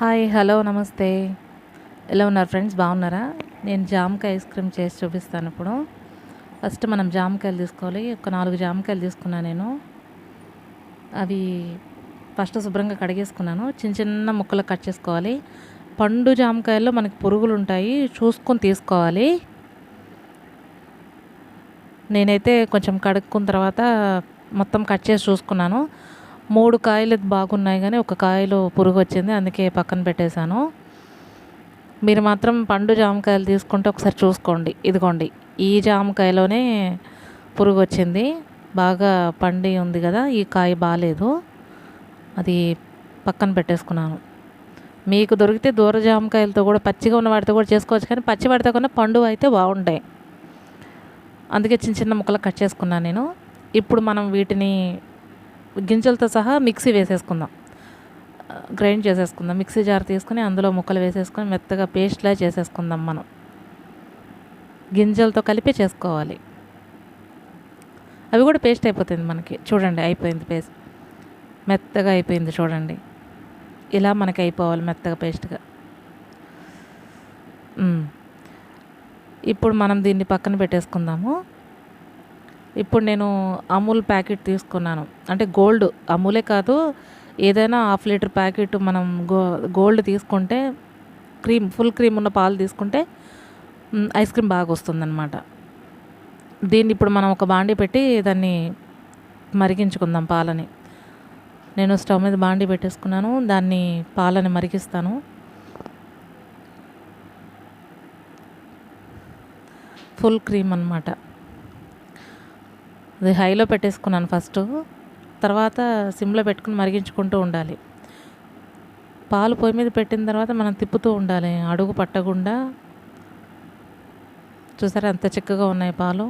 Hi hello నమస్తే. ఎలా ఉన్నారు ఫ్రెండ్స్? బాగున్నారా? నేను జామకాయ ఐస్ క్రీమ్ చేసి చూపిస్తాను ఇప్పుడు. ఫస్ట్ మనం జామకాయలు తీసుకోవాలి. ఒక నాలుగు జామకాయలు తీసుకున్నాను నేను. అవి ఫస్ట్ శుభ్రంగా కడిగేసుకున్నాను. చిన్న చిన్న ముక్కలు కట్ చేసుకోవాలి. పండు జామకాయల్లో మనకి పురుగులు ఉంటాయి. చూసుకొని తీసుకోవాలి. నేనైతే కొంచెం కడుక్కున్న తర్వాత మొత్తం కట్ చేసి చూసుకున్నాను. మూడు కాయలు బాగున్నాయి కానీ ఒక కాయలో పురుగు వచ్చింది అందుకే పక్కన పెట్టేశాను. మీరు మాత్రం పండు జామకాయలు తీసుకుంటే ఒకసారి చూసుకోండి. ఇదిగోండి ఈ జామకాయలోనే పురుగు వచ్చింది. బాగా పండి ఉంది కదా ఈ కాయ బాగాలేదు అది పక్కన పెట్టేసుకున్నాను. మీకు దొరికితే దూర జామకాయలతో కూడా పచ్చిగా ఉన్న వాటితో కూడా చేసుకోవచ్చు కానీ పచ్చి వాటితో కన్నా పండు అయితే బాగుంటాయి. అందుకే చిన్న చిన్న ముక్కలు కట్ చేసుకున్నాను నేను. ఇప్పుడు మనం వీటిని గింజలతో సహా మిక్సీ వేసేసుకుందాం. గ్రైండ్ చేసేసుకుందాం. మిక్సీ జార్ తీసుకుని అందులో ముక్కలు వేసేసుకొని మెత్తగా పేస్ట్లా చేసేసుకుందాం మనం. గింజలతో కలిపి చేసుకోవాలి. అవి కూడా పేస్ట్ అయిపోతుంది మనకి. చూడండి అయిపోయింది పేస్ట్. మెత్తగా అయిపోయింది చూడండి. ఇలా మనకి అయిపోవాలి మెత్తగా పేస్ట్గా. ఇప్పుడు మనం దీన్ని పక్కన పెట్టేసుకుందాము. ఇప్పుడు నేను అమూల్ ప్యాకెట్ తీసుకున్నాను. అంటే గోల్డ్ అమూలే కాదు ఏదైనా హాఫ్ లీటర్ ప్యాకెట్ మనం గో గోల్డ్ తీసుకుంటే క్రీమ్ ఫుల్ క్రీమ్ ఉన్న పాలు తీసుకుంటే ఐస్ క్రీమ్ బాగా వస్తుందన్నమాట. దీన్ని ఇప్పుడు మనం ఒక బాండీ పెట్టి దాన్ని మరిగించుకుందాం పాలని. నేను స్టవ్ మీద బాండీ పెట్టేసుకున్నాను దాన్ని పాలని మరిగిస్తాను. ఫుల్ క్రీమ్ అనమాట అది హైలో పెట్టేసుకున్నాను ఫస్ట్. తర్వాత సిమ్లో పెట్టుకుని మరిగించుకుంటూ ఉండాలి. పాలు పొయ్యి మీద పెట్టిన తర్వాత మనం తిప్పుతూ ఉండాలి. అడుగు పట్టకుండా. చూసారా ఎంత చిక్కగా ఉన్నాయి పాలు?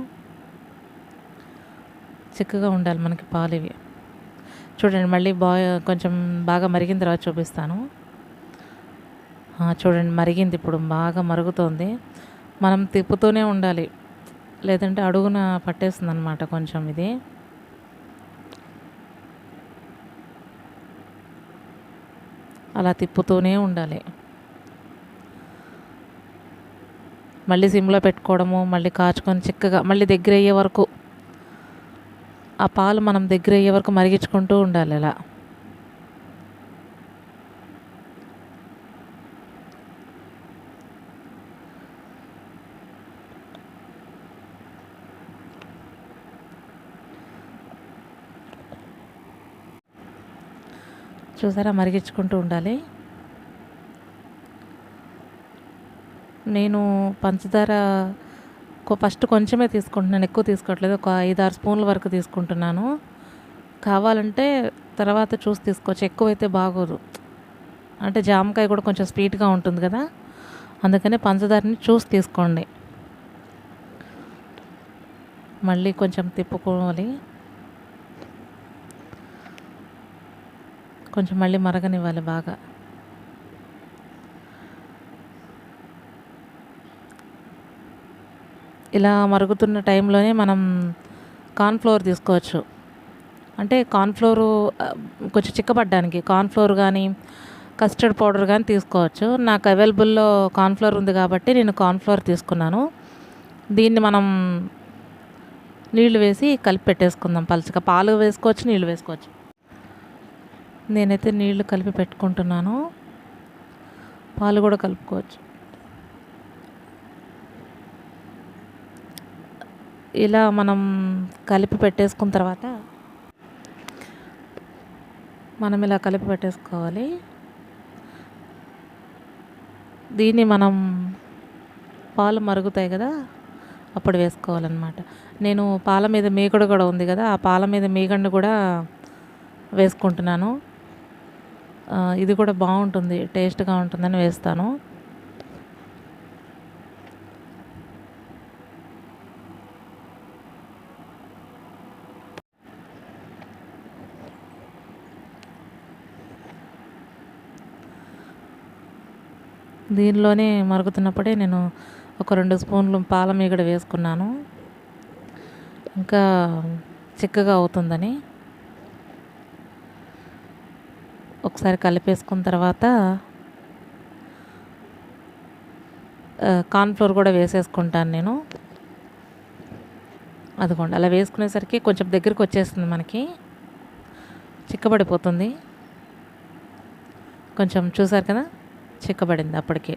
చిక్కగా ఉండాలి మనకి పాలు ఇవి. చూడండి మళ్ళీ బాయ్ కొంచెం బాగా మరిగిన తర్వాత చూపిస్తాను. చూడండి మరిగింది ఇప్పుడు. బాగా మరుగుతోంది. మనం తిప్పుతూనే ఉండాలి. లేదంటే అడుగున పట్టేస్తుంది అనమాట కొంచెం ఇది. అలా తిప్పుతూనే ఉండాలి. మళ్ళీ సిమ్లో పెట్టుకోవడము మళ్ళీ కాచుకొని చిక్కగా మళ్ళీ దగ్గర అయ్యే వరకు ఆ పాలు మనం దగ్గర అయ్యే వరకు మరిగించుకుంటూ ఉండాలి అలా. చూసారా? మరిగించుకుంటూ ఉండాలి. నేను పంచదార ఫస్ట్ కొంచెమే తీసుకుంటున్నాను. ఎక్కువ తీసుకోవట్లేదు. ఒక ఐదు ఆరు స్పూన్ల వరకు తీసుకుంటున్నాను. కావాలంటే తర్వాత చూసి తీసుకోవచ్చు. ఎక్కువైతే బాగోదు. అంటే జామకాయ కూడా కొంచెం స్వీట్గా ఉంటుంది కదా. అందుకనే పంచదారని చూసి తీసుకోండి. మళ్ళీ కొంచెం తిప్పుకోవాలి. కొంచెం మళ్ళీ మరగనివ్వాలి బాగా. ఇలా మరుగుతున్న టైంలోనే మనం కార్న్ఫ్లోర్ తీసుకోవచ్చు. అంటే కార్న్ఫ్లోరు కొంచెం చిక్కబడ్డానికి కార్న్ఫ్లోర్ కానీ కస్టర్డ్ పౌడర్ కానీ తీసుకోవచ్చు. నాకు అవైలబుల్లో కార్న్ఫ్లోర్ ఉంది కాబట్టి నేను కార్న్ఫ్లోర్ తీసుకున్నాను. దీన్ని మనం నీళ్ళు వేసి కలిపి పెట్టేసుకుందాం పలుచగా. పాలు వేసుకోవచ్చు నీళ్ళు వేసుకోవచ్చు. నేనైతే నీళ్ళు కలిపి పెట్టుకుంటున్నాను. పాలు కూడా కలుపుకోవచ్చు. ఇలా మనం కలిపి పెట్టేసుకున్న తర్వాత మనం ఇలా కలిపి పెట్టేసుకోవాలి. దీన్ని మనం పాలు మరుగుతాయి కదా అప్పుడు వేసుకోవాలన్నమాట. నేను పాల మీద మీగడ కూడా ఉంది కదా ఆ పాల మీద మీగడను కూడా వేసుకుంటున్నాను. ఇది కూడా బాగుంటుంది టేస్ట్గా ఉంటుందని వేస్తాను. దీనిలోనే మరుగుతున్నప్పుడే నేను ఒక రెండు స్పూన్లు పాల మీగడ వేసుకున్నాను. ఇంకా చిక్కగా అవుతుందని. ఒకసారి కలిపేసుకున్న తర్వాత కార్న్ఫ్లోర్ కూడా వేసేసుకుంటాను నేను. అదిగోండి అలా వేసుకునేసరికి కొంచెం దగ్గరికి వచ్చేస్తుంది మనకి. చిక్కబడిపోతుంది. కొంచెం చూసారు కదా చిక్కబడింది అప్పటికే.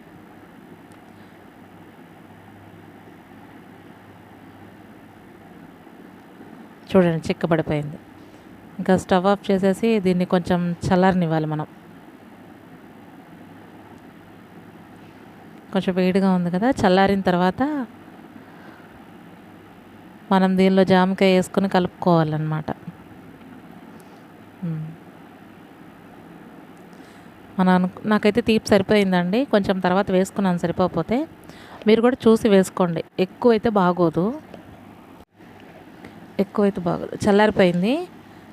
చూడండి చిక్కబడిపోయింది. ఇంకా స్టవ్ ఆఫ్ చేసేసి దీన్ని కొంచెం చల్లారనివ్వాలి మనం. కొంచెం వేడిగా ఉంది కదా చల్లారిన తర్వాత మనం దీనిలో జామకాయ వేసుకొని కలుపుకోవాలన్నమాట. మన నాకైతే తీపి సరిపోయిందండి. కొంచెం తర్వాత వేసుకున్నాను సరిపోకపోతే. మీరు కూడా చూసి వేసుకోండి. ఎక్కువైతే బాగోదు. ఎక్కువైతే బాగోదు. చల్లారిపోయింది.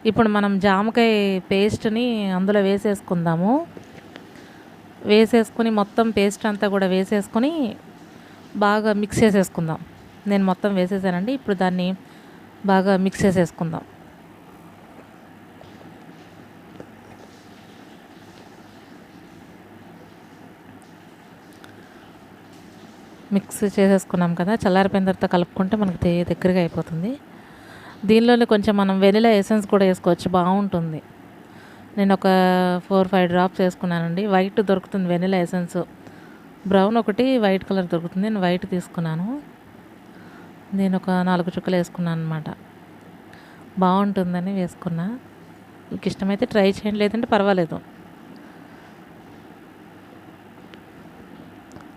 ఇప్పుడు మనం జామకాయ పేస్ట్ని అందులో వేసేసుకుందాము. వేసేసుకుని మొత్తం పేస్ట్ అంతా కూడా వేసేసుకొని బాగా మిక్స్ చేసేసుకుందాం. నేను మొత్తం వేసేసానండి. ఇప్పుడు దాన్ని బాగా మిక్స్ చేసేసుకుందాం. మిక్స్ చేసేసుకున్నాం కదా చల్లారిపోయిన తర్వాత కలుపుకుంటే మనకి దగ్గరగా అయిపోతుంది. దీనిలోనే కొంచెం మనం వెనిలా ఎసెన్స్ కూడా వేసుకోవచ్చు. బాగుంటుంది. నేను ఒక ఫోర్ ఫైవ్ డ్రాప్స్ వేసుకున్నానండి. వైట్ దొరుకుతుంది వెనిలా ఎసెన్స్. బ్రౌన్ ఒకటి వైట్ కలర్ దొరుకుతుంది. నేను వైట్ తీసుకున్నాను. నేను ఒక నాలుగు చుక్కలు వేసుకున్నాను అనమాట బాగుంటుందని వేసుకున్నా. మీకు ఇష్టమైతే ట్రై చేయండి. లేదంటే పర్వాలేదు.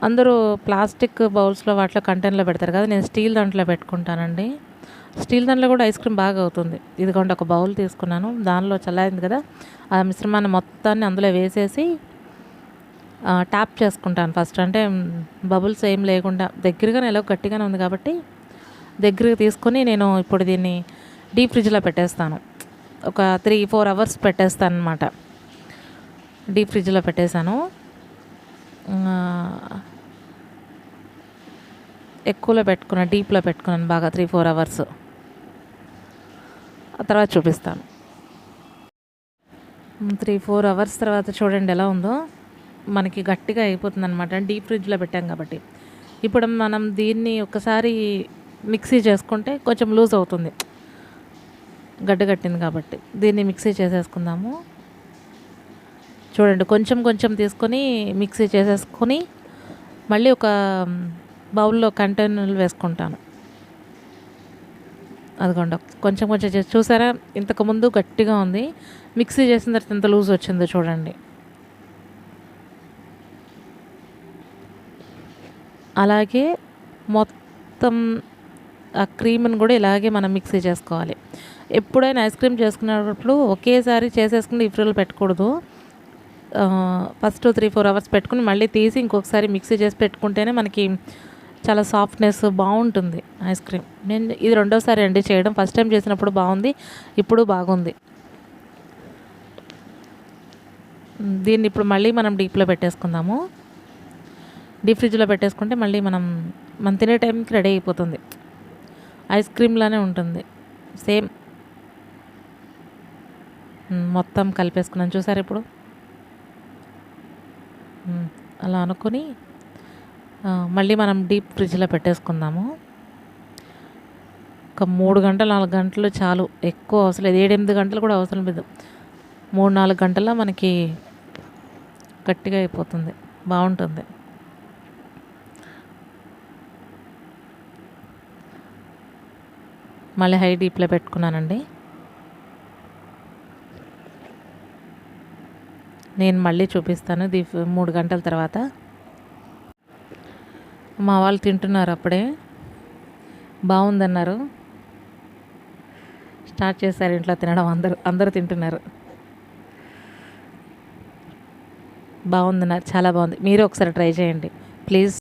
అందరూ ప్లాస్టిక్ బౌల్స్లో వాటిలో కంటైనర్లో పెడతారు కదా. నేను స్టీల్ దాంట్లో పెట్టుకుంటానండి. స్టీల్ దాంట్లో కూడా ఐస్ క్రీమ్ బాగా అవుతుంది. ఇదిగోండి ఒక బౌల్ తీసుకున్నాను. దానిలో చల్లారింది కదా ఆ మిశ్రమాన్ని మొత్తాన్ని అందులో వేసేసి ట్యాప్ చేసుకుంటాను ఫస్ట్ అంటే బబుల్స్ ఏం లేకుండా దగ్గరగానే ఎలా గట్టిగానే ఉంది కాబట్టి దగ్గరికి తీసుకొని నేను ఇప్పుడు దీన్ని డీప్ ఫ్రిడ్జ్లో పెట్టేస్తాను. ఒక త్రీ ఫోర్ అవర్స్ పెట్టేస్తాను అనమాట డీప్ ఫ్రిడ్జ్లో పెట్టేశాను. ఎక్కువలో పెట్టుకున్నాను డీప్లో పెట్టుకున్నాను బాగా త్రీ ఫోర్ అవర్స్ ఆ తర్వాత చూపిస్తాను. త్రీ ఫోర్ అవర్స్ తర్వాత చూడండి ఎలా ఉందో. మనకి గట్టిగా అయిపోతుంది అనమాట డీప్ ఫ్రిడ్జ్లో పెట్టాం కాబట్టి. ఇప్పుడు మనం దీన్ని ఒకసారి మిక్సీ చేసుకుంటే కొంచెం లూజ్ అవుతుంది. గడ్డ కట్టింది కాబట్టి. దీన్ని మిక్సీ చేసేసుకుందాము. చూడండి కొంచెం కొంచెం తీసుకొని మిక్సీ చేసేసుకొని మళ్ళీ ఒక బౌల్లో కంటైనర్లు వేసుకుంటాను. అదిగోండి. కొంచెం కొంచెం చేసి చూసారా? ఇంతకుముందు గట్టిగా ఉంది. మిక్సీ చేసిన తర్వాత ఎంత లూజ్ వచ్చిందో చూడండి. అలాగే మొత్తం ఆ క్రీమ్ని కూడా ఇలాగే మనం మిక్సీ చేసుకోవాలి. ఎప్పుడైనా ఐస్ క్రీమ్ చేసుకునేటప్పుడు ఒకేసారి చేసేసుకుని డీప్ పెట్టకూడదు. ఫస్ట్ త్రీ ఫోర్ అవర్స్ పెట్టుకుని మళ్ళీ తీసి ఇంకొకసారి మిక్సీ చేసి పెట్టుకుంటేనే మనకి చాలా సాఫ్ట్నెస్ బాగుంటుంది ఐస్ క్రీమ్ నేను ఇది రెండోసారి అండి చేయడం. ఫస్ట్ టైం చేసినప్పుడు బాగుంది ఇప్పుడు బాగుంది. దీన్ని ఇప్పుడు మళ్ళీ మనం డీప్లో పెట్టేసుకుందాము. డీప్ ఫ్రిడ్జ్లో పెట్టేసుకుంటే మళ్ళీ మనం మనం తినే టైంకి రెడీ అయిపోతుంది. ఐస్ క్రీమ్లానే ఉంటుంది. సేమ్ మొత్తం కలిపేసుకున్నాను. చూసారు ఇప్పుడు? అలా అనుకొని మళ్ళీ మనం డీప్ ఫ్రిడ్జ్లో పెట్టేసుకుందాము. ఒక మూడు గంటలు నాలుగు గంటలు చాలు. ఎక్కువ అవసరం లేదు. ఏడెనిమిది గంటలు కూడా అవసరం లేదు. మూడు నాలుగు గంటల్లో మనకి గట్టిగా అయిపోతుంది. బాగుంటుంది. మళ్ళీ హై డీప్లో పెట్టుకున్నానండి. నేను మళ్ళీ చూపిస్తాను. దీ మూడు గంటల తర్వాత. మా వాళ్ళు తింటున్నారు అప్పుడే. బాగుందన్నారు. స్టార్ట్ చేశారు ఇంట్లో తినడం. అందరూ అందరూ తింటున్నారు. బాగుందన్నారు. చాలా బాగుంది. మీరు ఒకసారి ట్రై చేయండి. ప్లీజ్.